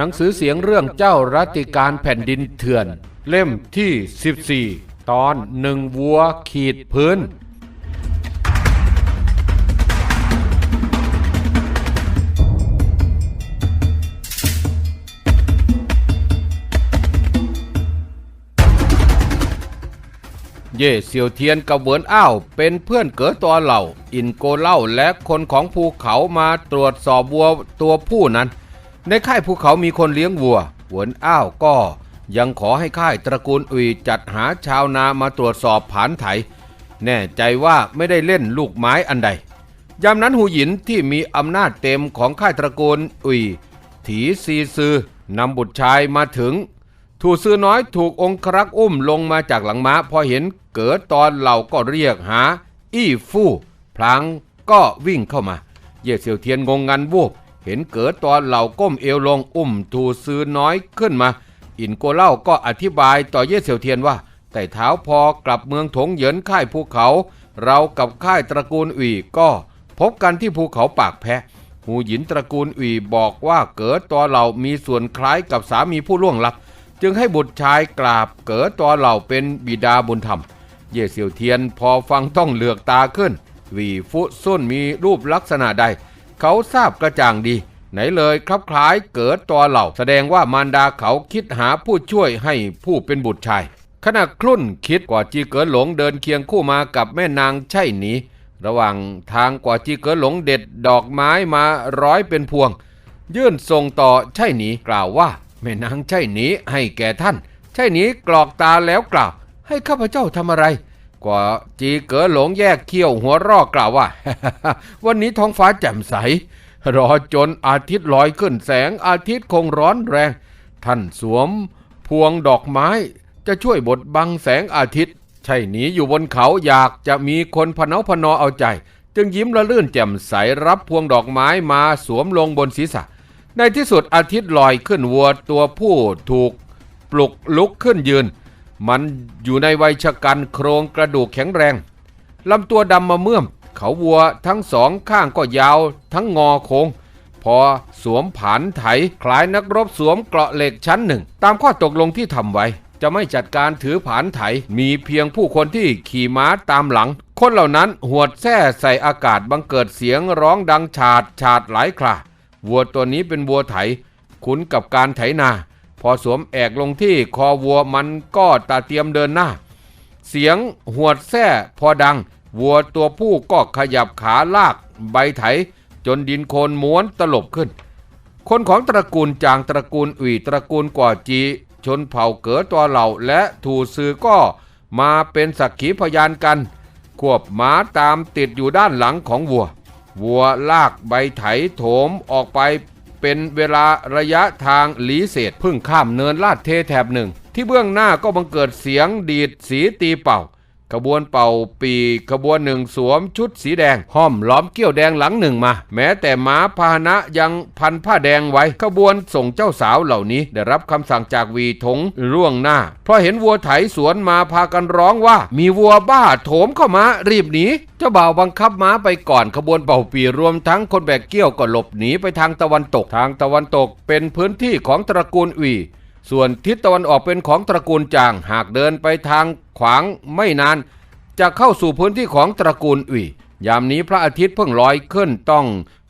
หนังสือเสียงเรื่องเจ้ารัติการแผ่นดินเถื่อน เล่มที่ 14 ตอนหนึ่งวัวขีดพื้น เย่เซียวเทียนกับเวินอ้าวเป็นเพื่อนเก๋อตัวเหล่า อินโกเล่าและคนของภูเขามาตรวจสอบวัวตัวผู้นั้น ในค่ายภูเขามีคนเลี้ยงวัว หวนอ้าวก็ ยังขอให้ค่ายตระกูลอุยจัดหาชาวนามาตรวจสอบผานไถ แน่ใจว่าไม่ได้เล่นลูกไม้อันใด ยามนั้นหูหยินที่มีอำนาจเต็มของค่ายตระกูลอุยถีซีซือนำบุตรชายมาถึง ถูซื้อน้อยถูกองครักษ์อุ้มลงมาจากหลังม้าพอเห็นเกิดตอนเหล่าก็เรียกหา อี้ฟู่พลางก็วิ่งเข้ามา เย่เสี่ยวเทียนงงงันวูบ เห็นเกิดตอนเหล่าก้มเอวลงอุ้มถูซื้อน้อยขึ้นมา อินโกเล่าก็อธิบายต่อเย่เสี่ยวเทียนว่าแต่เท้าพอกลับเมืองถงเหยินค่ายภูเขา เรากับค่ายตระกูลอุ๋ยก็พบกันที่ภูเขาปากแพะ หูหยินตระกูลอุ๋ยบอกว่าเกิดตัวเหล่ามีส่วนคล้ายกับสามีผู้ล่วงลับ จึงให้บุตรชายกราบเกิดตัวเหล่าเป็นบิดาบุญธรรม เย่เสี่ยวเทียนพอฟังต้องเหลือกตาขึ้น วีฟุซุ่นมีรูปลักษณะใด เขาทราบกระจ่างดี ไหนเลยครับคล้ายเกิดตัวเหล่า แสดงว่ามารดาเขาคิดหาผู้ช่วยให้ผู้เป็นบุตรชาย ขณะครุ่นคิดกว่าจีเกิดหลงเดินเคียงคู่มากับแม่นางใช่หนีระหว่างทางกว่าจีเกิดหลงเด็ดดอกไม้มาร้อยเป็นพวง ยื่นส่งต่อใช่หนีกล่าวว่า แม่นางใช่หนีให้แก่ท่าน ใช่หนีกรอกตาแล้วกล่าว ให้ข้าพเจ้าทำอะไร กว่าจีเก๋อหลงแยกเขี้ยวหัวรอกล่าวว่า วันนี้ท้องฟ้าแจ่มใส รอจนอาทิตย์ลอยขึ้นแสงอาทิตย์คงร้อนแรง ท่านสวม พวงดอกไม้จะช่วยบดบังแสงอาทิตย์ ใช่หนีอยู่บนเขาอยากจะมีคนพเนาพนอเอาใจ จึงยิ้มละลื่นแจ่มใสรับพวงดอกไม้มาสวมลงบนศีรษะ ในที่สุดอาทิตย์ลอยขึ้นวัวตัวผู้ถูกปลุกลุกขึ้นยืน มันอยู่ในวัยชะกันโครงกระดูกแข็งแรงลำตัวดำมาเมื่อม เขาวัวทั้งสองข้างก็ยาว ทั้งงอโคง พอสวมผานไถคล้ายนักรบสวมเกราะเหล็กชั้นหนึ่ง ตามข้อตกลงที่ทำไว้ จะไม่จัดการถือผานไถ มีเพียงผู้คนที่ขี่ม้าตามหลัง คนเหล่านั้นหวดแส้ใส่อากาศบังเกิดเสียงร้องดังฉาดฉาดหลายคราวัวตัวนี้เป็นวัวไถ คุ้นกับการไถนา พอสวมแอกลงที่คอวัวมันก็ตาเตรียมเดินหน้า เสียงหวดแส้พอดัง วัวตัวผู้ก็ขยับขาลากใบไถ จนดินโคลนม้วนตลบขึ้น คนของตระกูลจางตระกูลอุ๋ยตระกูลกว่าจี ชนเผ่าเก๋อตัวเหล่าและถูซือก็มาเป็นสักขีพยานกัน ควบม้าตามติดอยู่ด้านหลังของวัว วัวลากใบไถโถมออกไป เป็นเวลาระยะทางหลีเศษพึ่งข้ามเนินลาดเทแถบหนึ่ง ที่เบื้องหน้าก็บังเกิดเสียงดีดสีตีเป่า ขบวนเป่าปีขบวนหนึ่งสวมชุดสีแดง ห้อมล้อมเกี้ยวแดงหลังหนึ่งมา แม้แต่ม้าพาหนะยังพันผ้าแดงไว้ ขบวนส่งเจ้าสาวเหล่านี้ ได้รับคำสั่งจากวีทงล่วงหน้า เพราะเห็นวัวไถสวนมาพากันร้องว่า มีวัวบ้าโถมเข้ามารีบหนีเจ้าบ่าวบังคับม้าไปก่อนขบวนเป่าปีรวมทั้งคนแบกเกี้ยวก็หลบหนีไปทางตะวันตกทางตะวันตก เป็นพื้นที่ของตระกูลวี ส่วนทิศตะวันออกเป็นของตระกูลจาง หากเดินไปทางขวางไม่นาน จะเข้าสู่พื้นที่ของตระกูลอุ๋ยยามนี้พระอาทิตย์เพิ่งลอยขึ้นต้อง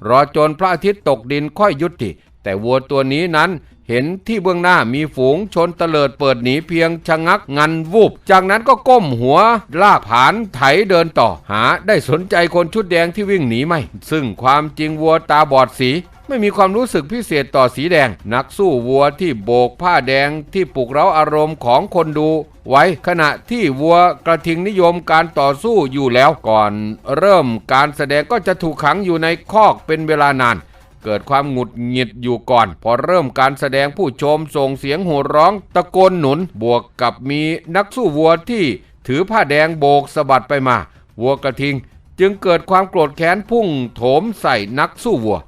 รอจนพระอาทิตย์ตกดินค่อยยุติ แต่วัวตัวนี้นั้นเห็นที่เบื้องหน้ามีฝูงชนเตลิดเปิดหนีเพียงชะงักงันวูบ จากนั้นก็ก้มหัวลากผานไถเดินต่อหาได้สนใจคนชุดแดงที่วิ่งหนีไหม ซึ่งความจริงวัวตาบอดสี ไม่มีความรู้สึกพิเศษต่อสีแดง นักสู้วัวที่โบกผ้าแดงที่ปลุกเร้าอารมณ์ของคนดู ไว้ขณะที่วัวกระทิงนิยมการต่อสู้อยู่แล้วก่อน เริ่มการแสดงก็จะถูกขังอยู่ในคอกเป็นเวลานานเกิดความหงุดหงิดอยู่ก่อน พอเริ่มการแสดงผู้ชมส่งเสียงโห่ร้องตะโกนหนุน บวกกับมีนักสู้วัวที่ถือผ้าแดงโบกสะบัดไปมา วัวกระทิง จึงเกิดความโกรธแค้นพุ่งโถมใส่นักสู้วัว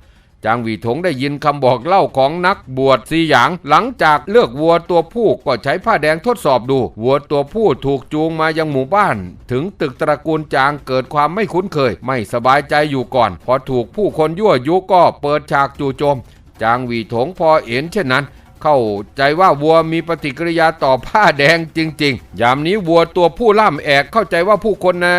จางวีถงได้ยินคำบอกเล่าของนักบวชสีหยาง หลังจากเลือกวัวตัวผู้ก็ใช้ผ้าแดงทดสอบดู วัวตัวผู้ถูกจูงมายังหมู่บ้าน ถึงตึกตระกูลจางเกิดความไม่คุ้นเคย ไม่สบายใจอยู่ก่อน พอถูกผู้คนยั่วยุก็เปิดฉากจู่โจม จางวีถงพอเห็นเช่นนั้น เข้าใจว่าวัวมีปฏิกิริยาต่อผ้าแดงจริง ๆ ยามนี้วัวตัวผู้ล่ามแอกเข้าใจว่าผู้คนนะ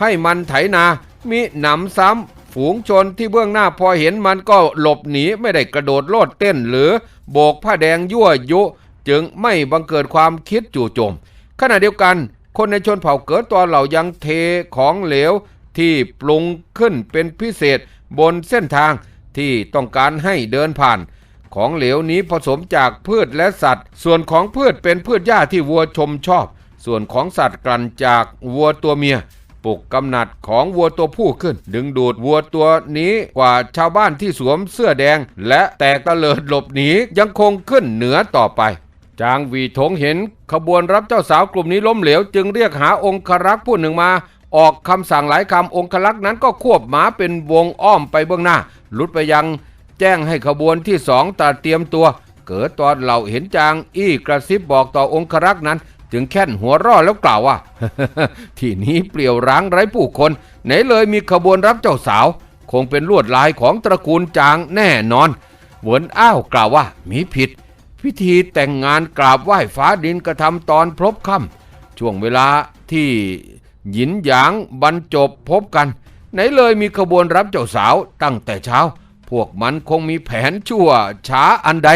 ให้มันไถนามีหนำซ้ำ ฝูงชนที่เบื้องหน้าพอเห็นมันก็หลบหนีไม่ได้กระโดดโลดเต้นหรือโบกผ้าแดงยั่วยุ จึงไม่บังเกิดความคิดจู่โจม ขณะเดียวกัน คนในชนเผ่าเกิดตัวเหล่ายังเทของเหลวที่ปรุงขึ้นเป็นพิเศษบนเส้นทางที่ต้องการให้เดินผ่าน ของเหลวนี้ผสมจากพืชและสัตว์ ส่วนของพืชเป็นพืชหญ้าที่วัวชมชอบ ส่วนของสัตว์กลั่นจากวัวตัวเมีย ปลุกกำหนัดของวัวตัวผู้ขึ้น ดึงดูดวัวตัวนี้กว่าชาวบ้านที่สวมเสื้อแดง และแตกตะเลิดหลบหนียังคงขึ้นเหนือต่อไปจางวีถงเห็นขบวนรับเจ้าสาวกลุ่มนี้ล้มเหลว จึงเรียกหาองครักษ์ผู้หนึ่งมา ออกคำสั่งหลายคำองครักษ์นั้นก็ควบหมาเป็นวงอ้อมไปเบื้องหน้า ลุดไปยังแจ้งให้ขบวนที่สองตัดเตรียมตัว เกิดตอนเหล่าเห็นจางอี้กระซิบบอกต่อองครักษ์นั้น จึงแค่นหัวร่อแล้วกล่าวว่า ที่นี้เปลี่ยวร้างไร้ผู้คน ไหนเลยมีขบวนรับเจ้าสาว คงเป็นลวดลายของตระกูลจางแน่นอนเหวินอ้าวกล่าวว่ามีผิด พิธีแต่งงานกราบไหว้ฟ้าดินกระทำตอนพลบค่ำช่วงเวลาที่หยินหยางบรรจบพบกัน ไหนเลยมีขบวนรับเจ้าสาวตั้งแต่เช้า พวกมันคงมีแผนชั่วช้าอันใด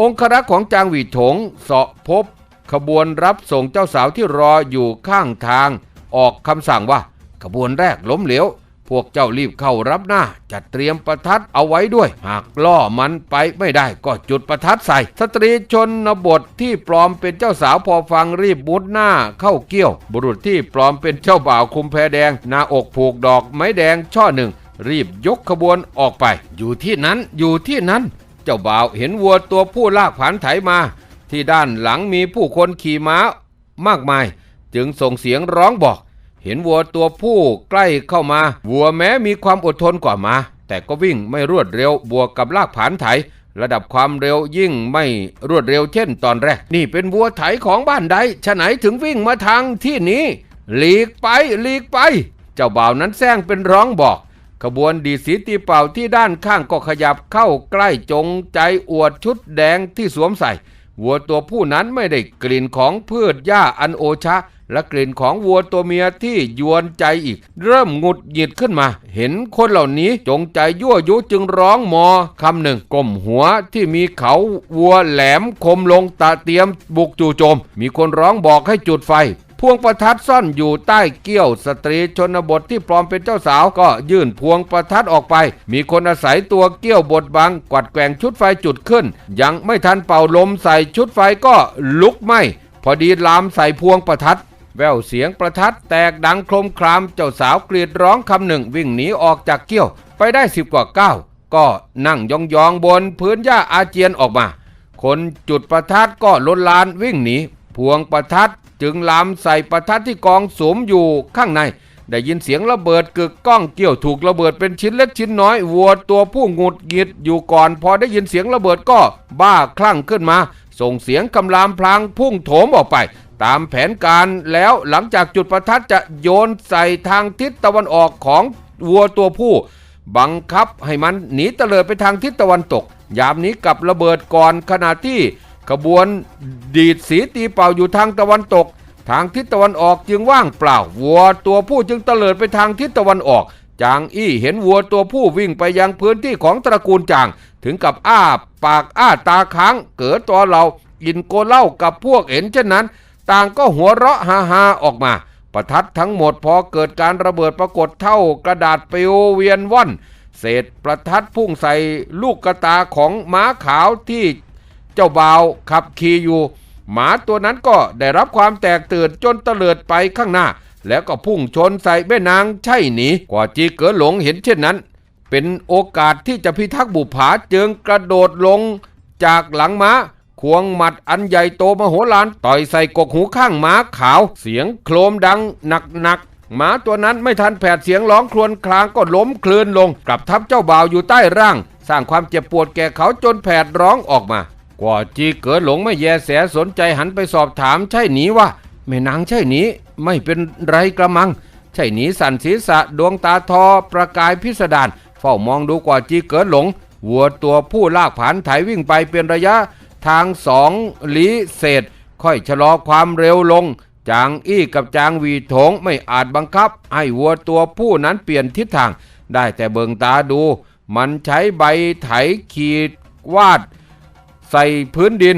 องครักษ์ของจางหวีถงเสาะพบ ขบวนรับส่งเจ้าสาวที่รออยู่ข้างทาง ออกคำสั่งว่า ขบวนแรกล้มเหลวพวกเจ้ารีบเข้ารับหน้า จัดเตรียมประทัดเอาไว้ด้วย หากล่อมันไปไม่ได้ก็จุดประทัดใส่ สตรีชนบทที่ปลอมเป็นเจ้าสาวพอฟังรีบมุดหน้าเข้าเกี้ยว บุรุษที่ปลอมเป็นเจ้าบ่าวคุมแพแดงหน้าอกผูกดอกไม้แดงช่อหนึ่ง รีบยกขบวนออกไป อยู่ที่นั้นอยู่ที่นั้น เจ้าบ่าวเห็นวัวตัวผู้ลากผันไถมา ที่ด้านหลังมีผู้คนขี่ม้ามากมาย จึงส่งเสียงร้องบอก เห็นวัวตัวผู้ใกล้เข้ามา วัวแม้มีความอดทนกว่ามาแต่ก็วิ่งไม่รวดเร็วบวกกับลากผานไถ ระดับความเร็วยิ่งไม่รวดเร็วเช่นตอนแรก นี่เป็นวัวไถของบ้านใดฉะไหนถึงวิ่งมาทางที่นี้หลีกไปหลีกไป เจ้าบ่าวนั้นแซงเป็นร้องบอก ขบวนดีสีตีเป่าที่ด้านข้างก็ขยับเข้าใกล้จงใจอวดชุดแดงที่สวมใส่ วัวตัวผู้นั้นไม่ได้กลิ่นของพืชหญ้าอันโอชะ และกลิ่นของวัวตัวเมียที่ยวนใจอีก เริ่มหงุดหงิดขึ้นมา เห็นคนเหล่านี้จงใจยั่วยุจึงร้องมอคำหนึ่งก้มหัวที่มีเขาวัวแหลมคมลงตาเตรียมบุกจู่โจม มีคนร้องบอกให้จุดไฟ พวงประทัดซ่อนอยู่ใต้เกี้ยวสตรีชนบทที่ปลอมเป็นเจ้าสาวก็ยื่นพวงประทัดออกไป มีคนอาศัยตัวเกี้ยวบดบัง กวัดแกว่งชุดไฟจุดขึ้น ยังไม่ทันเป่าลมใส่ชุดไฟก็ลุกไหมพอดีลามใส่พวงประทัดแววเสียงประทัดแตกดังโครมครามเจ้าสาวกรีดร้องคำหนึ่งวิ่งหนีออกจากเกี้ยว ไปได้สิบกว่าก้าวก็นั่งยองๆบนพื้นหญ้าอาเจียนออกมา คนจุดประทัดก็ลนลานวิ่งหนีพวงประทัด จึงลามใส่ประทัดที่กองสมอยู่ข้างใน ได้ยินเสียงระเบิดกึกก้องเกี่ยวถูกระเบิดเป็นชิ้นเล็กชิ้นน้อยวัวตัวผู้หงุดหงิดอยู่ก่อน พอได้ยินเสียงระเบิดก็บ้าคลั่งขึ้นมา ส่งเสียงคำรามพลางพุ่งโถมออกไปตามแผนการแล้วหลังจากจุดประทัดจะโยนใส่ทางทิศตะวันออกของวัวตัวผู้ บังคับให้มันหนีเตลิดไปทางทิศตะวันตก ยามนี้กับระเบิดก่อนขณะที่ ขบวนดีดสีตีเป่าอยู่ทางตะวันตก ทางทิศตะวันออกจึงว่างเปล่า วัวตัวผู้จึงเตลิดไปทางทิศตะวันออก จางอี้เห็นวัวตัวผู้วิ่งไปยังพื้นที่ของตระกูลจาง ถึงกับอ้าปากอ้าตาค้าง เกิดตัวเราอินโกเล่ากับพวกเห็นเช่นนั้น ต่างก็หัวเราะฮาฮาออกมา ประทัดทั้งหมดพอเกิดการระเบิดปรากฏเท่ากระดาษปลิวเวียนว่อนเศษประทัดพุ่งใส่ลูกกระตาของม้าขาวที่ เจ้าบ่าวขับขี่อยู่ หมาตัวนั้นก็ได้รับความแตกตื่นจนเตลิดไปข้างหน้า แล้วก็พุ่งชนใส่แม่นางใช่หนีกว่าจีเก๋อหลงเห็นเช่นนั้น เป็นโอกาสที่จะพิทักษ์บุปผาจึงกระโดดลง จากหลังม้าควงหมัดอันใหญ่โตมโหฬารต่อยใส่กกหูข้างม้าขาว เสียงโครมดังหนักๆหมาตัวนั้นไม่ทันแผดเสียงร้องครวญครางก็ล้มคลืนลงกลับทับเจ้าบ่าวอยู่ใต้ร่าง สร้างความเจ็บปวดแก่เขาจนแผดร้องออกมา กว่าจีเก๋อหลงไม่แยแสสนใจหันไปสอบถามใช่หนีว่าแม่นางใช่หนีไม่เป็นไรกระมัง ใช่หนีสันศีรษะดวงตาทอประกายพิสดารเฝ้ามองดูกว่าจีเก๋อหลงวัวตัวผู้ลากผานไถวิ่งไปเป็นระยะทางสองลีเศษ ค่อยชะลอความเร็วลง จางอี้กับจางวีโถงไม่อาจบังคับ ให้วัวตัวผู้นั้นเปลี่ยนทิศทาง ได้แต่เบิงตาดู มันใช้ใบไถขีดวาด ใส่พื้นดิน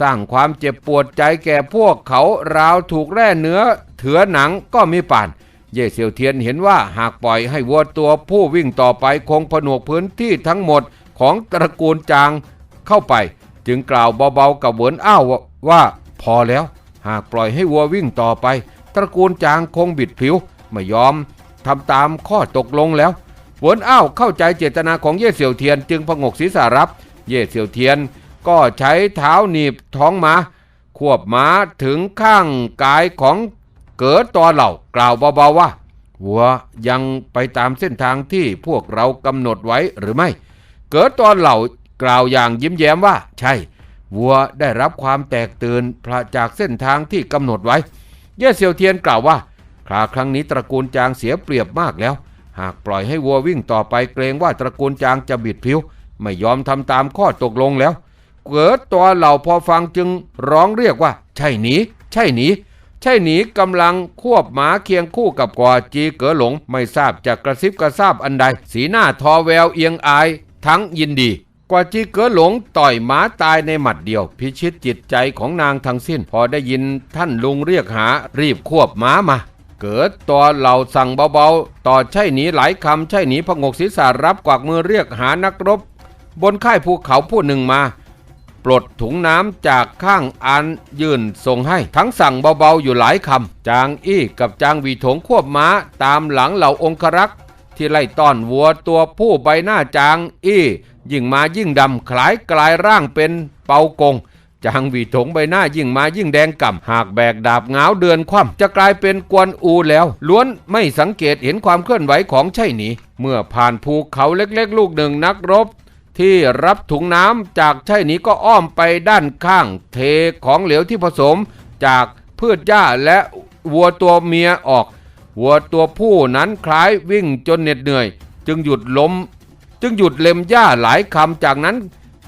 สร้างความเจ็บปวดใจแก่พวกเขาราวถูกแร่เนื้อเถือหนังก็มีป่าน เย่เซียวเทียนเห็นว่าหากปล่อยให้วัวตัวผู้วิ่งต่อไปคงผนวกพื้นที่ทั้งหมดของตระกูลจางเข้าไป จึงกล่าวเบาๆกับเหวินอ้าวว่าพอแล้ว หากปล่อยให้วัววิ่งต่อไป ตระกูลจางคงบิดผิวไม่ยอมทำตามข้อตกลงแล้วเหวินอ้าวเข้าใจเจตนาของเย่เซียวเทียนจึงพงกศีรษะรับ เย่เซียวเทียน ก็ใช้เท้าหนีบท้องม้า ควบม้าถึงข้างกายของเก๋อตอเหล่ากล่าวเบาๆว่าวัวยังไปตามเส้นทางที่พวกเรากำหนดไว้หรือไม่ เก๋อตอเหล่ากล่าวอย่างยิ้มแย้มว่า ใช่ วัวได้รับความแตกตื่นพระจากเส้นทางที่กำหนดไว้ เย่เซียวเทียนกล่าวว่าคราครั้งนี้ตระกูลจางเสียเปรียบมากแล้ว หากปล่อยให้วัววิ่งต่อไปเกรงว่าตระกูลจางจะบิดผิว ไม่ยอมทำตามข้อตกลงแล้ว เกิดตัวเหล่าพอฟังจึงร้องเรียกว่า ใช่หนีใช่หนีใช่หนีกำลังควบหมาเคียงคู่กับกวาจีเก๋อหลง ไม่ทราบจะกระซิบกระซาบอันใด สีหน้าทอแววเอียงอาย ทั้งยินดีกว่าจีเก๋อหลงต่อยหมาตายในหมัดเดียว พิชิตจิตใจของนางทั้งสิ้น พอได้ยินท่านลุงเรียกหารีบควบหมามา เกิดตัวเหล่าสั่งเบาๆ ต่อใช่หนีหลายคำใช่หนีพงกศีรษะรับกวักมือเรียกหานักรบ บนค่ายภูเขาผู้หนึ่งมา ปลดถุงน้ำจากข้างอันยื่นส่งให้ ทั้งสั่งเบาๆอยู่หลายคำ จางอี้กับจางวีถงควบม้าตามหลังเหล่าองครักษ์ที่ไล่ต้อนวัวตัวผู้ใบหน้าจางอี้ยิ่งมายิ่งดำคล้ายกลายร่างเป็นเปากงจางวีถงใบหน้ายิ่งมายิ่งแดงก่ำหากแบกดาบเงาเดือนคว่ำจะกลายเป็นกวนอูแล้ว ล้วนไม่สังเกตเห็นความเคลื่อนไหวของใช่หนีเมื่อผ่านภูเขาเล็กๆ ลูกหนึ่งนักรบ ที่รับถุงน้ำจากใช่หนีก็อ้อมไปด้านข้าง เทของเหลวที่ผสมจากพืชหญ้าและวัวตัวเมียออก วัวตัวผู้นั้นคล้ายวิ่งจนเหน็ดเหนื่อย จึงหยุดล้ม จึงหยุดเล็มหญ้าหลายคำจากนั้น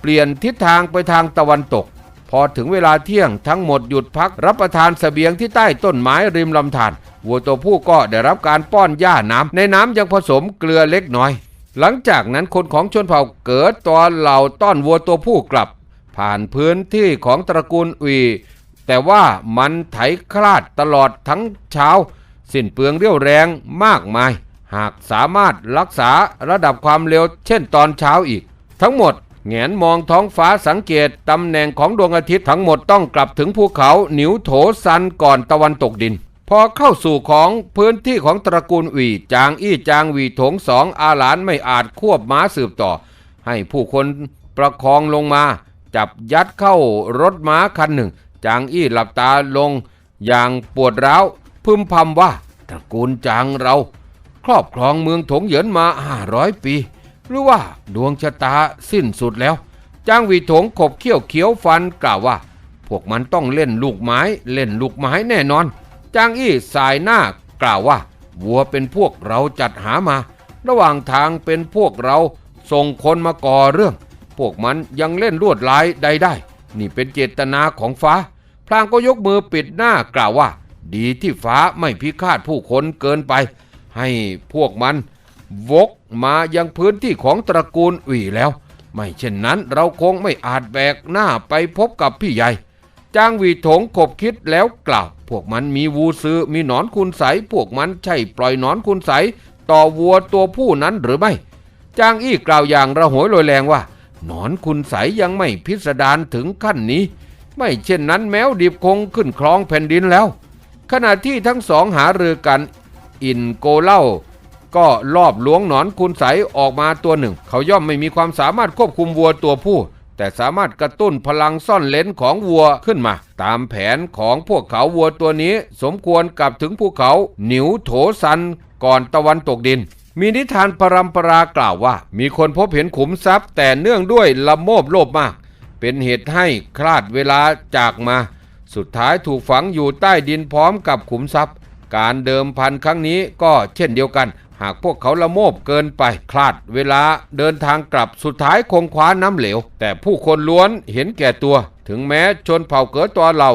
เปลี่ยนทิศทางไปทางตะวันตก พอถึงเวลาเที่ยงทั้งหมดหยุดพักรับประทานเสบียงที่ใต้ต้นไม้ริมลำธารวัวตัวผู้ก็ได้รับการป้อนหญ้าน้ำในน้ำยังผสมเกลือเล็กน้อย หลังจากนั้นคนของชนเผ่าเกิดตอนเหล่าต้อนวัวตัวผู้กลับ ผ่านพื้นที่ของตระกูลอุยแต่ว่ามันไถคลาดตลอดทั้งเช้า สิ้นเปลืองเรี่ยวแรงมากมาย หากสามารถรักษาระดับความเร็วเช่นตอนเช้าอีก ทั้งหมดแงนมองท้องฟ้าสังเกตตำแหน่งของดวงอาทิตย์ทั้งหมดต้องกลับถึงภูเขาหนิวโถซันก่อนตะวันตกดิน พอเข้าสู่ของพื้นที่ของตระกูลหวีจางอี้จางหวีถงสองอาหลานไม่อาจควบม้าสืบต่อ ให้ผู้คนประคองลงมา จับยัดเข้ารถม้าคันหนึ่ง จางอี้หลับตาลง อย่างปวดร้าวพึมพำว่า ตระกูลจางเรา ครอบครองเมืองถงเหยินมา500ปี หรือว่าดวงชะตาสิ้นสุดแล้ว จางหวีถงขบเขี้ยวเขียวฟันกล่าวว่า พวกมันต้องเล่นลูกไม้เล่นลูกไม้แน่นอน จางอี้สายหน้ากล่าวว่า วัวเป็นพวกเราจัดหามา ระหว่างทางเป็นพวกเราส่งคนมาก่อเรื่อง พวกมันยังเล่นลวดลายใดได้ นี่เป็นเจตนาของฟ้า พลางก็ยกมือปิดหน้ากล่าวว่า ดีที่ฟ้าไม่พิฆาตผู้คนเกินไป ให้พวกมัน วกมายังพื้นที่ของตระกูลอุ่ยแล้ว ไม่เช่นนั้นเราคงไม่อาจแบกหน้าไปพบกับพี่ใหญ่ จางวีถงขบคิดแล้วกล่าว วกมันมีวูซื้อมีหนอนคุณใสพวกมันใช่ปล่อยหนอนคุณใสต่อวัวตัวผู้นั้นหรือไม่ จางอี้กล่าวอย่างระหวยลอยแรงว่า หนอนคุณใสยังไม่พิสดารถึงขั้นนี้ ไม่เช่นนั้นแมวดิบคงขึ้นครองแผ่นดินแล้ว ขณะที่ทั้งสองหารือกัน อินโกเล่า ก็ลอบล้วงหนอนคุณใสออกมาตัวหนึ่ง เขาย่อมไม่มีความสามารถควบคุมวัวตัวผู้ แต่สามารถกระตุ้นพลังซ่อนเลนของวัวขึ้นมา ตามแผนของพวกเขาวัวตัวนี้ สมควรกลับถึงภูเขาหนิวโถซันก่อนตะวันตกดินมีนิทานปรำปรากล่าวว่า มีคนพบเห็นขุมทรัพย์ แต่เนื่องด้วยละโมบโลภมาก เป็นเหตุให้คลาดเวลาจากมา สุดท้ายถูกฝังอยู่ใต้ดินพร้อมกับขุมทรัพย์ การเดิมพันครั้งนี้ก็เช่นเดียวกัน หากพวกเขาละโมบเกินไปคลาดเวลาเดินทางกลับสุดท้ายคงคว้าน้ำเหลว แต่ผู้คนล้วนเห็นแก่ตัว ถึงแม้ชนเผ่าเก๋อตัวเรา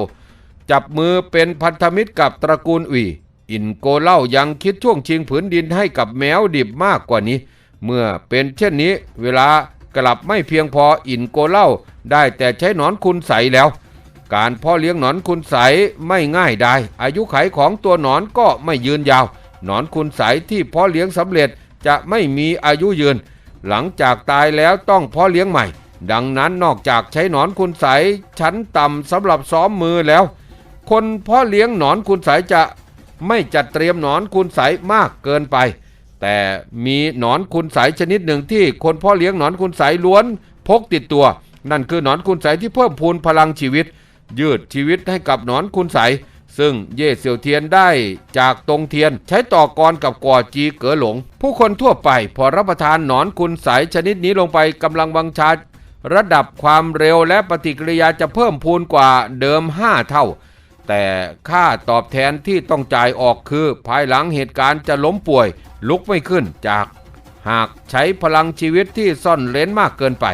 จับมือเป็นพันธมิตรกับตระกูลอุยอินโกเล่ายังคิดช่วงชิงผืนดินให้กับแมวดิบมากกว่านี้ เมื่อเป็นเช่นนี้ เวลากลับไม่เพียงพออินโกเล่า ได้แต่ใช้หนอนคุณใสแล้ว การพ่อเลี้ยงหนอนคุณใสไม่ง่ายได้ อายุไขของตัวหนอนก็ไม่ยืนยาว หนอนคุณใสที่เพ่อเลี้ยงสำเร็จจะไม่มีอายุยืน หลังจากตายแล้วต้องเพ่อเลี้ยงใหม่ ดังนั้นนอกจากใช้หนอนคุณใสชั้นต่ำสำหรับซ้อมมือแล้ว คนเพ่อเลี้ยงหนอนคุณใสจะไม่จัดเตรียมหนอนคุณใสมากเกินไป แต่มีหนอนคุณใสชนิดหนึ่งที่คนเพ่อเลี้ยงหนอนคุณใสล้วนพกติดตัว นั่นคือหนอนคุณใสที่เพิ่มพูนพลังชีวิต ยืดชีวิตให้กับหนอนคุณใส ซึ่งเย่เสี่ยวเทียนได้จากตรงเทียนใช้ต่อกรกับก่อจีเก๋อหลง ผู้คนทั่วไปพอรับประทานหนอนคุณใสชนิดนี้ลงไปกำลังวังชา ระดับความเร็วและปฏิกิริยาจะเพิ่มพูนกว่าเดิม 5 เท่า แต่ค่าตอบแทนที่ต้องจ่ายออกคือ ภายหลังเหตุการณ์จะล้มป่วย ลุกไม่ขึ้นจาก หากใช้พลังชีวิตที่ซ่อนเร้นมากเกินไป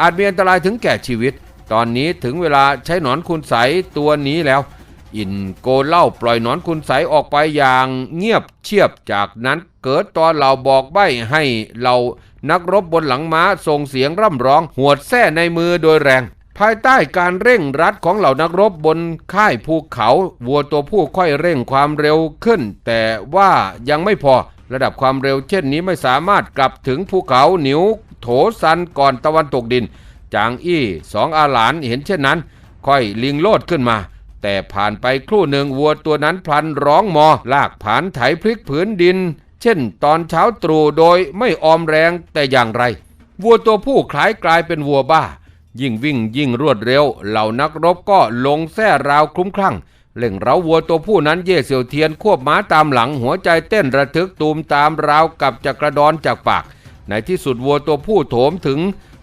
อาจมีอันตรายถึงแก่ชีวิต ตอนนี้ถึงเวลาใช้หนอนคุณใสตัวนี้แล้ว อินโกเล่าปล่อยนอนคุณใสออกไปอย่างเงียบเชียบจากนั้นเกิดตอนเราบอกใบ้ให้เรานักรบบนหลังม้าส่งเสียงร่ำร้อง หวดแส้ในมือโดยแรง ภายใต้การเร่งรัดของเหล่านักรบบนค่ายภูเขาวัวตัวผู้ค่อยเร่งความเร็วขึ้น แต่ว่ายังไม่พอระดับความเร็วเช่นนี้ไม่สามารถกลับถึงภูเขาหนิวโถซันก่อนตะวันตกดิน จางอี้สองอาหลานเห็นเช่นนั้น ค่อยลิงโลดขึ้นมา แต่ผ่านไปครู่หนึ่งวัวตัวนั้นพลันร้องมอ ลากผานไถพลิกผืนดิน เช่นตอนเช้าตรู่โดยไม่ออมแรงแต่อย่างไร วัวตัวผู้คล้ายกลายเป็นวัวบ้า ยิ่งวิ่งยิ่งรวดเร็ว เหล่านักรบก็ลงแท่ราวคลุ้มคลั่งเล่งเร้าวัวตัวผู้นั้นเย่เสี่ยวเทียนควบม้าตามหลังหัวใจเต้นระทึกตูมตามราวกับจะกระดอนจากปาก ในที่สุดวัวตัวผู้โถมถึง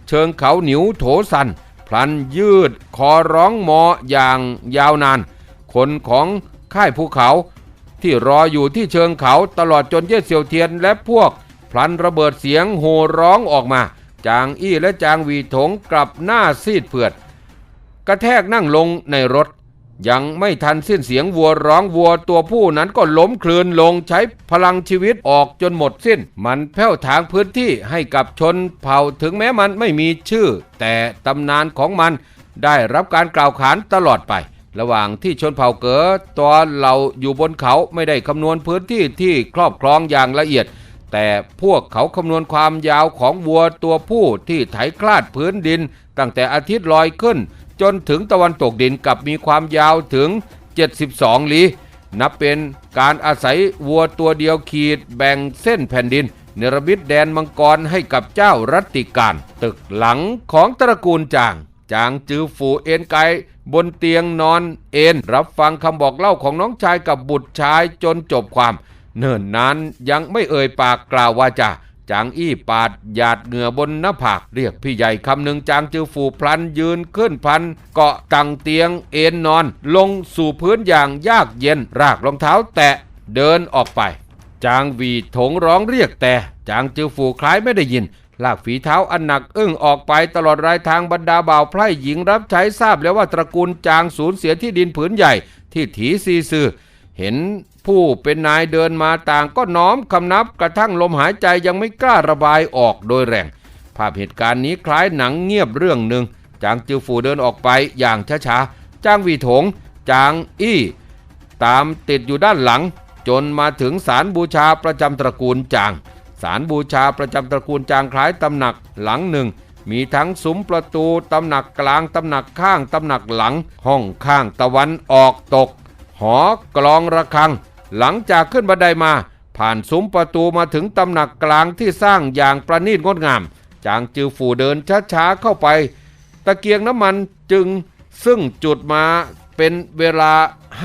เชิงเขาหนิวโถสัน พลันยืดคอร้องมออย่างยาวนาน คนของค่ายภูเขา ที่รออยู่ที่เชิงเขาตลอดจนเย่เสี่ยวเทียนและพวก พลันระเบิดเสียงโห่ร้องออกมา จางอี้และจางวีถงกลับหน้าซีดเผือด กระแทกนั่งลงในรถ ยังไม่ทันสิ้นเสียงวัวร้องวัวตัวผู้นั้นก็ล้มคลืนลงใช้พลังชีวิตออกจนหมดสิ้น มันแผ้วถางพื้นที่ให้กับชนเผ่าถึงแม้มันไม่มีชื่อ แต่ตำนานของมันได้รับการกล่าวขานตลอดไป ระหว่างที่ชนเผ่าเก๋อตัวเราอยู่บนเขาไม่ได้คำนวณพื้นที่ที่ครอบครองอย่างละเอียด แต่พวกเขาคำนวณความยาวของวัวตัวผู้ที่ไถคลาดพื้นดิน ตั้งแต่อาทิตย์ลอยขึ้น จนถึงตะวันตกดินกับมีความยาวถึง 72 ลี้นับเป็นการอาศัยวัวตัวเดียวขีดแบ่งเส้นแผ่นดิน เนรมิตแดนมังกรให้กับเจ้ารัติการ ตึกหลังของตระกูลจาง จางจือฝูเอ็นไกบนเตียงนอนเอ็นรับฟังคำบอกเล่าของน้องชายกับบุตรชายจนจบความ เนิ่นนานยังไม่เอ่ยปากกล่าวว่าจะ จางอี้ปาดหยาดเหงื่อบนหน้าผากเรียกพี่ใหญ่คำหนึ่งจางจือฝูพลันยืนขึ้นพัน เกาะตังเตียงเอ็นนอน ลงสู่พื้นอย่างยากเย็น รากรองเท้าแตะเดินออกไป จางวีถงร้องเรียกแต่ จางจือฝูคล้ายไม่ได้ยิน ลากฝีเท้าอันหนักอึ้งออกไปตลอดรายทางบรรดาบ่าวไพร่หญิงรับใช้ทราบแล้วว่าตระกูลจางสูญเสียที่ดินผืนใหญ่ที่ถีซีซือ เห็นผู้เป็นนายเดินมาต่างก็น้อมคำนับกระทั่งลมหายใจยังไม่กล้าระบายออกโดยแรง ภาพเหตุการณ์นี้คล้ายหนังเงียบเรื่องหนึ่งจางจือฝูเดินออกไปอย่างช้าๆจางวีถง จางอี้ ตามติดอยู่ด้านหลัง จนมาถึงศาลบูชาประจำตระกูลจางศาลบูชาประจำตระกูลจางคล้ายตำหนักหลังหนึ่ง มีทั้งซุ้มประตูตำหนักกลางตำหนักข้างตำหนักหลัง ห้องข้างตะวันออกตก หอกลองระฆัง หลังจากขึ้นบันไดมา ผ่านซุ้มประตูมาถึงตำหนักกลางที่สร้างอย่างประณีตงดงาม จางจือฝูเดินช้าๆเข้าไป ตะเกียงน้ำมันจึงซึ่งจุดมาเป็นเวลา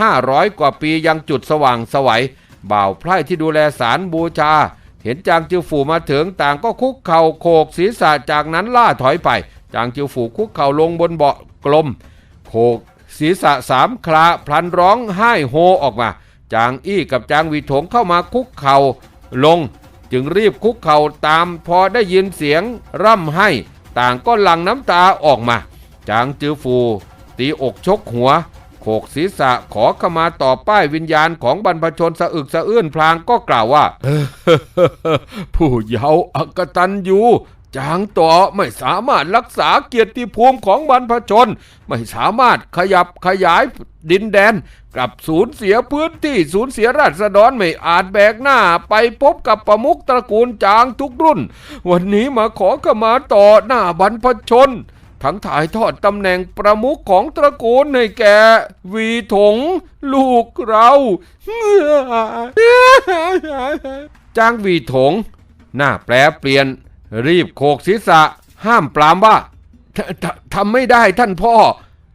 500 กว่าปียังจุดสว่างสวัยบ่าวไพร่ที่ดูแลสารบูชา เห็นจางจิวฝูมาถึงต่างก็คุกเข่าโขกศีรษะจากนั้นล่าถอยไป จางจิวฝูคุกเข่าลงบนเบาะกลม โขก ศีรษะสามคราพลันร้องไห้โฮออกมา จางอี้กับจางวีถงเข้ามาคุกเข่าลง จึงรีบคุกเข่าตามพอได้ยินเสียงร่ำให้ ต่างก็หลั่งน้ำตาออกมา จางจือฟู ตีอกชกหัว โขกศีรษะขอขมาต่อป้ายวิญญาณของบรรพชนสะอึกสะอื้นพลางก็กล่าวว่า ผู้เยาว์อกตันยู จางต่อไม่สามารถรักษาเกียรติภูมิของบรรพชน ไม่สามารถขยับขยายดินแดน กลับสูญเสียพื้นที่สูญเสียราษฎรไม่อาจแบกหน้าไปพบกับประมุขตระกูลจางทุกรุ่น วันนี้มาขอขมาต่อหน้าบรรพชน ทั้งถ่ายทอดตำแหน่งประมุขของตระกูลให้แก่วีถง ลูกเราจางวีถง หน้าแปรเปลี่ยน รีบโขกศีรษะ ห้ามปรามว่าทำไม่ได้ท่านพ่อ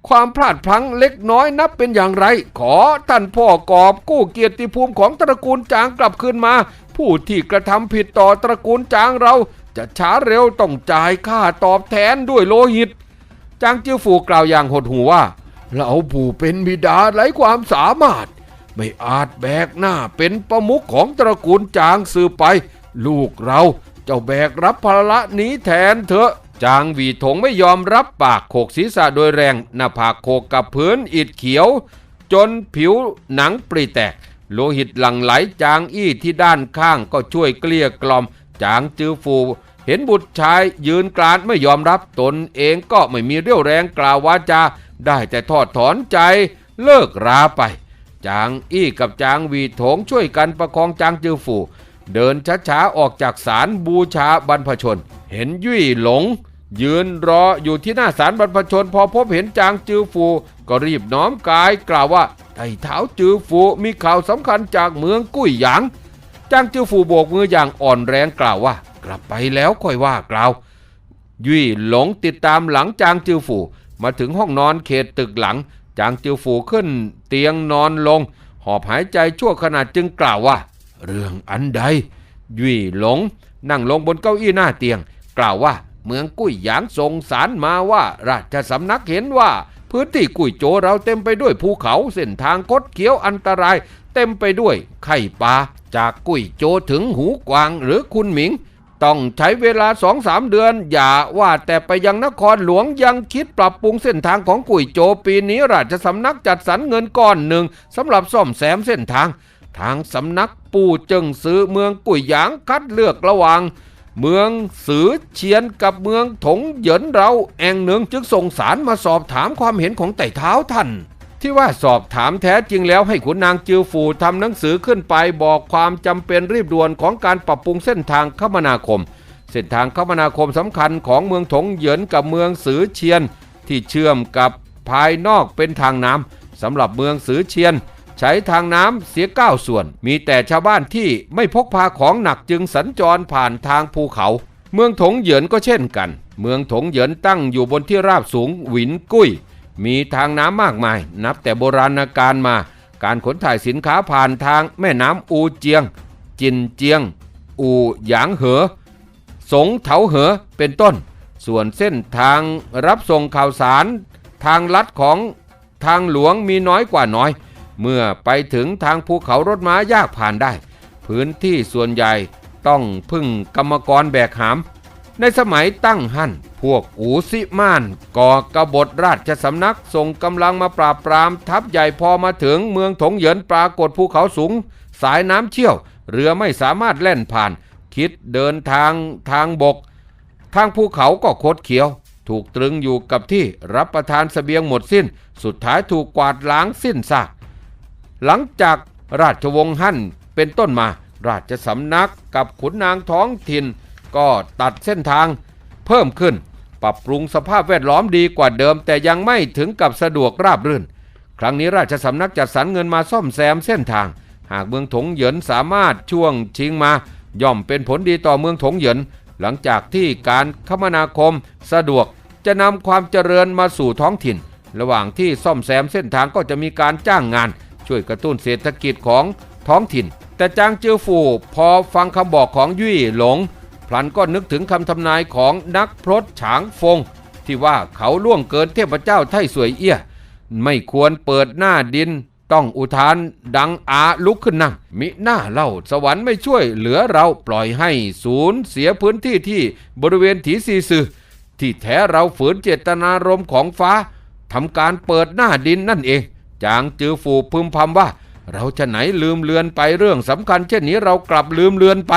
ความพลาดพลั้งเล็กน้อยนับเป็นอย่างไร ขอท่านพ่อกอบกู้เกียรติภูมิของตระกูลจางกลับคืนมา ผู้ที่กระทำผิดต่อตระกูลจางเรา จะช้าเร็วต้องจ่ายค่าตอบแทนด้วยโลหิต จางจิ้วฟูกล่าวอย่างหดหูว่าเราผู้เป็นบิดาไร้ความสามารถ ไม่อาจแบกหน้าเป็นประมุขของตระกูลจางสืบไป ลูกเรา เจ้าแบกรับภาระนี้แทนเถอะ จางหวีถงไม่ยอมรับปากโขกศีรษะโดยแรง หน้าผากโขกกับพื้นอิฐเขียว จนผิวหนังปริแตก โลหิตหลั่งไหลจางอี้ที่ด้านข้างก็ช่วยเกลี้ยกล่อม จางจือฟูเห็นบุตรชายยืนกรานไม่ยอมรับตนเองก็ไม่มีเรี่ยวแรงกล่าววาจา ได้แต่ทอดถอนใจเลิกราไป จางอี้กับจางวีถงช่วยกันประคองจางจือฟู เดินช้าๆออกจากศาลบูชาบรรพชน เห็นยุ่ยหลง ยืนรออยู่ที่หน้าศาลบรรพชน พอพบเห็นจางจือฟู ก็รีบน้อมกายกล่าวว่าไต่เท้าจือฟูมีข่าวสำคัญจากเมืองกุ้ยหยางจางจือฟูโบกมืออย่างอ่อนแรงกล่าวว่า กลับไปแล้วค่อยว่ากล่าว ยุ่ยหลงติดตามหลังจางจือฟูมาถึงห้องนอนเขตตึกหลัง จางจือฟูขึ้นเตียงนอนลง หอบหายใจชั่วขณะจึงกล่าวว่า เรื่องอันใดยุ่ยหลง นั่งลงบนเก้าอี้หน้าเตียง กล่าวว่าเมืองกุ้ยหยางส่งสารมาว่า ราชสำนักเห็นว่า พื้นที่กุ้ยโจเราเต็มไปด้วยภูเขาเส้นทางคดเคี้ยวอันตราย เต็มไปด้วยไข่ปลาจากกุ้ยโจถึงหูกวางหรือคุณหมิง ต้องใช้เวลาสองสามเดือน อย่าว่าแต่ไปยังนครหลวงยังคิดปรับปรุงเส้นทางของกุ้ยโจปีนี้ราชสำนักจัดสรรเงินก้อนหนึ่งสำหรับซ่อมแซมเส้นทาง ทางสำนักปู่จึงซื้อเมืองกุยหยางคัดเลือกระหว่าง เมืองสือเชียนกับเมืองถงเหยินเราแองหนึ่งจึงส่งสารมาสอบถามความเห็นของไต่เท้าท่านที่ว่าสอบถามแท้จริงแล้วให้ขุนนางจือฟูทำหนังสือขึ้นไปบอกความจำเป็นรีบด่วนของการปรับปรุงเส้นทางคมนาคม เส้นทางคมนาคมสำคัญของเมืองถงเหยินกับเมืองสือเชียน ที่เชื่อมกับภายนอกเป็นทางน้ำสำหรับเมืองสือเชียน ใช้ทางน้ำเสียเก้าส่วน มีแต่ชาวบ้านที่ไม่พกพาของหนักจึงสัญจรผ่านทางภูเขา เมืองถงเหยินก็เช่นกัน เมืองถงเหยินตั้งอยู่บนที่ราบสูงหวินกุ้ย มีทางน้ำมากมาย นับแต่โบราณกาลมา การขนถ่ายสินค้าผ่านทางแม่น้ำอูเจียง จินเจียง อูหยางเหอ สงเถาเหอเป็นต้น ส่วนเส้นทางรับส่งข่าวสาร ทางลัดของทางหลวงมีน้อยกว่าน้อย เมื่อไปถึงทางภูเขารถม้ายากผ่านได้ พื้นที่ส่วนใหญ่ต้องพึ่งกรรมกรแบกหาม ในสมัยตั้งหั่นพวกอูซิม่านก่อกบฏราชสำนักส่งกำลังมาปราบปรามทัพใหญ่พอมาถึงเมืองถงเหยินปรากฏภูเขาสูง สายน้ำเชี่ยว เรือไม่สามารถแล่นผ่าน คิดเดินทางทางบก ทางภูเขาก็คดเคี้ยว ถูกตรึงอยู่กับที่รับประทานเสบียงหมดสิ้น สุดท้ายถูกกวาดล้างสิ้นซาก หลังจากราชวงศ์ฮั่นเป็นต้นมา ราชสำนักกับขุนนางท้องถิ่น ก็ตัดเส้นทางเพิ่มขึ้น ปรับปรุงสภาพแวดล้อมดีกว่าเดิม แต่ยังไม่ถึงกับสะดวกราบรื่น ครั้งนี้ราชสำนักจัดสรรเงินมาซ่อมแซมเส้นทาง หากเมืองถงเหยินสามารถช่วงชิงมา ย่อมเป็นผลดีต่อเมืองถงเหยิน หลังจากที่การคมนาคมสะดวกจะนำความเจริญมาสู่ท้องถิ่น ระหว่างที่ซ่อมแซมเส้นทางก็จะมีการจ้างงาน ช่วยกระตุ้นเศรษฐกิจของท้องถิ่น แต่จางเจือฟูพอฟังคำบอกของยุ่ยหลง พลันก็นึกถึงคำทำนายของนักพรตฉางฟง ที่ว่าเขาล่วงเกินเทพเจ้าไท่สวยเอี้ย ไม่ควรเปิดหน้าดิน ต้องอุทานดังอาลุกขึ้นนั่งมิหน้าเล่าสวรรค์ไม่ช่วยเหลือเราปล่อยให้ศูนย์เสียพื้นที่ที่บริเวณถีซีซือที่แท้เราฝืนเจตนารมณ์ของฟ้าทำการเปิดหน้าดินนั่นเอง จางจือฝูพึมพำว่า เราจะไหนลืมเลือนไปเรื่องสำคัญ เช่นนี้เรากลับลืมเลือนไป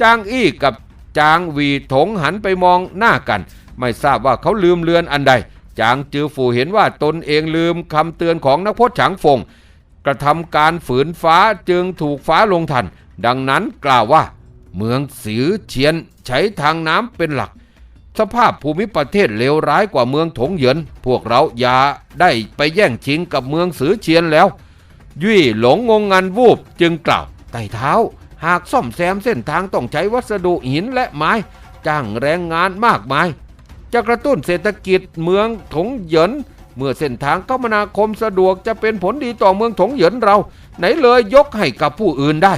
จางอี้กับจางวีถงหันไปมองหน้ากัน ไม่ทราบว่าเขาลืมเลือนอันใด จางจือฝูเห็นว่าตนเองลืมคำเตือนของนักพจน์ฉางฟงกระทำการฝืนฟ้าจึงถูกฟ้าลงทัน ดังนั้นกล่าวว่า เมืองสือเฉียนใช้ทางน้ำเป็นหลัก สภาพภูมิประเทศเลวร้ายกว่าเมืองถงเหยิน พวกเราอย่าได้ไปแย่งชิงกับเมืองสือเฉียนแล้ว ยุ่ยหลงงงงันวูบจึงกล่าวไต่เท้า หากซ่อมแซมเส้นทางต้องใช้วัสดุหินและไม้ จ้างแรงงานมากมาย จะกระตุ้นเศรษฐกิจเมืองถงเหยิน เมื่อเส้นทางคมนาคมสะดวกจะเป็นผลดีต่อเมืองถงเหยินเรา ไหนเลยยกให้กับผู้อื่นได้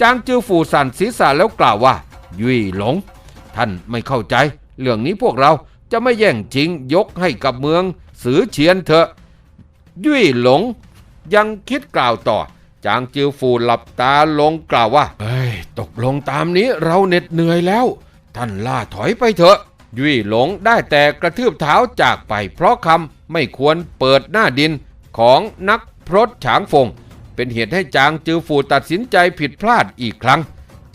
จางจือฝูสันศีรษะแล้วกล่าวว่า ยุ่ยหลง ท่านไม่เข้าใจ เรื่องนี้พวกเราจะไม่แย่งชิงยกให้กับเมือง สือเฉียนเถอะ ยุ่ยหลง ยังคิดกล่าวต่อ จางจือฟูหลับตาลงกล่าวว่า เอ้ย ตกลงตามนี้เราเหน็ดเหนื่อยแล้ว ท่านล่าถอยไปเถอะ ยุ่ยหลงได้แต่กระทืบเท้าจากไป เพราะคำไม่ควรเปิดหน้าดินของนักพรตฉางฟง เป็นเหตุให้จางจือฟูตัดสินใจผิดพลาดอีกครั้ง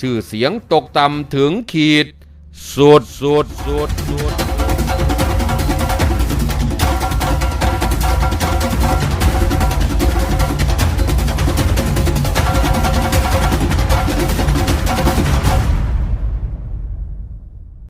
ชื่อเสียงตกต่ำถึงขีด สุดสุดสุดสุด